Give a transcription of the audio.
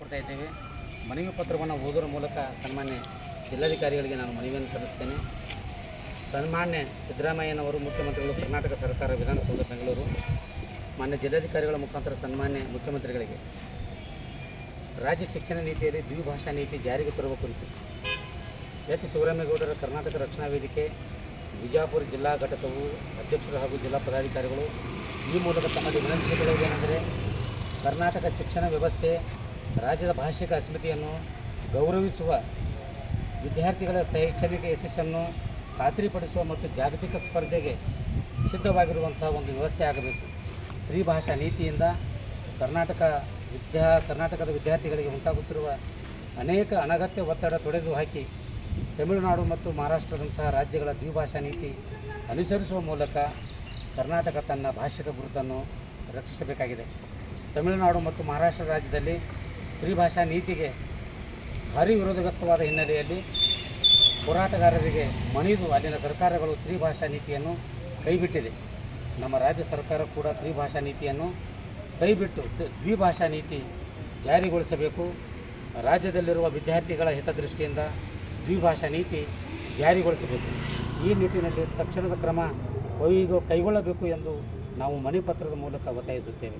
ಕೊಡ್ತಾ ಇದ್ದೇವೆ. ಮನವಿ ಪತ್ರವನ್ನು ಓದೋದ್ರ ಮೂಲಕ ಸನ್ಮಾನ್ಯ ಜಿಲ್ಲಾಧಿಕಾರಿಗಳಿಗೆ ನಾನು ಮನವಿಯನ್ನು ಸಲ್ಲಿಸ್ತೇನೆ. ಸನ್ಮಾನ್ಯ ಸಿದ್ದರಾಮಯ್ಯನವರು ಮುಖ್ಯಮಂತ್ರಿಗಳು ಕರ್ನಾಟಕ ಸರ್ಕಾರ ವಿಧಾನಸೌಧ ಬೆಂಗಳೂರು, ಮಾನ್ಯ ಜಿಲ್ಲಾಧಿಕಾರಿಗಳ ಮುಖಾಂತರ ಸನ್ಮಾನ್ಯ ಮುಖ್ಯಮಂತ್ರಿಗಳಿಗೆ. ರಾಜ್ಯ ಶಿಕ್ಷಣ ನೀತಿಯಲ್ಲಿ ದ್ವಿಭಾಷಾ ನೀತಿ ಜಾರಿಗೆ ತರುವ ಕುರಿತು. ಎಚ್. ಶಿವರಾಮೇಗೌಡರ ಕರ್ನಾಟಕ ರಕ್ಷಣಾ ವೇದಿಕೆ ಬಿಜಾಪುರ ಜಿಲ್ಲಾ ಘಟಕವು ಅಧ್ಯಕ್ಷರು ಹಾಗೂ ಜಿಲ್ಲಾ ಪದಾಧಿಕಾರಿಗಳು ಈ ಮೂಲಕ ತಮ್ಮಲ್ಲಿ ವಿನಂತಿಸಿಕೊಳ್ಳುವುದೇನೆಂದರೆ ಕರ್ನಾಟಕ ಶಿಕ್ಷಣ ವ್ಯವಸ್ಥೆ ರಾಜ್ಯದ ಭಾಷಿಕ ಅಸ್ಮಿತೆಯನ್ನು ಗೌರವಿಸುವ, ವಿದ್ಯಾರ್ಥಿಗಳ ಶೈಕ್ಷಣಿಕ ಯಶಸ್ಸನ್ನು ಖಾತ್ರಿಪಡಿಸುವ ಮತ್ತು ಜಾಗತಿಕ ಸ್ಪರ್ಧೆಗೆ ಸಿದ್ಧವಾಗಿರುವಂಥ ಒಂದು ವ್ಯವಸ್ಥೆ ಆಗಬೇಕು. ತ್ರಿಭಾಷಾ ನೀತಿಯಿಂದ ಕರ್ನಾಟಕ ವಿದ್ಯಾ, ಕರ್ನಾಟಕದ ವಿದ್ಯಾರ್ಥಿಗಳಿಗೆ ಉಂಟಾಗುತ್ತಿರುವ ಅನೇಕ ಅನಗತ್ಯ ಒತ್ತಡ ತೊಡೆದು ಹಾಕಿ ತಮಿಳುನಾಡು ಮತ್ತು ಮಹಾರಾಷ್ಟ್ರದಂತಹ ರಾಜ್ಯಗಳ ದ್ವಿಭಾಷಾ ನೀತಿ ಅನುಸರಿಸುವ ಮೂಲಕ ಕರ್ನಾಟಕ ತನ್ನ ಭಾಷಿಕ ಗುರುತನ್ನು ರಕ್ಷಿಸಬೇಕಾಗಿದೆ. ತಮಿಳುನಾಡು ಮತ್ತು ಮಹಾರಾಷ್ಟ್ರ ರಾಜ್ಯದಲ್ಲಿ ತ್ರಿಭಾಷಾ ನೀತಿಗೆ ಭಾರಿ ವಿರೋಧ ವ್ಯಕ್ತವಾದ ಹಿನ್ನೆಲೆಯಲ್ಲಿ ಹೋರಾಟಗಾರರಿಗೆ ಮಣಿದು ಅಲ್ಲಿನ ಸರ್ಕಾರಗಳು ತ್ರಿಭಾಷಾ ನೀತಿಯನ್ನು ಕೈಬಿಟ್ಟಿದೆ. ನಮ್ಮ ರಾಜ್ಯ ಸರ್ಕಾರ ಕೂಡ ತ್ರಿಭಾಷಾ ನೀತಿಯನ್ನು ಕೈಬಿಟ್ಟು ದ್ವಿಭಾಷಾ ನೀತಿ ಜಾರಿಗೊಳಿಸಬೇಕು. ರಾಜ್ಯದಲ್ಲಿರುವ ವಿದ್ಯಾರ್ಥಿಗಳ ಹಿತದೃಷ್ಟಿಯಿಂದ ದ್ವಿಭಾಷಾ ನೀತಿ ಜಾರಿಗೊಳಿಸಬೇಕು. ಈ ನಿಟ್ಟಿನಲ್ಲಿ ತಕ್ಷಣದ ಕ್ರಮ ಕೈಗೊ ಕೈಗೊಳ್ಳಬೇಕು ಎಂದು ನಾವು ಮನೆ ಪತ್ರದ ಮೂಲಕ ಒತ್ತಾಯಿಸುತ್ತೇವೆ.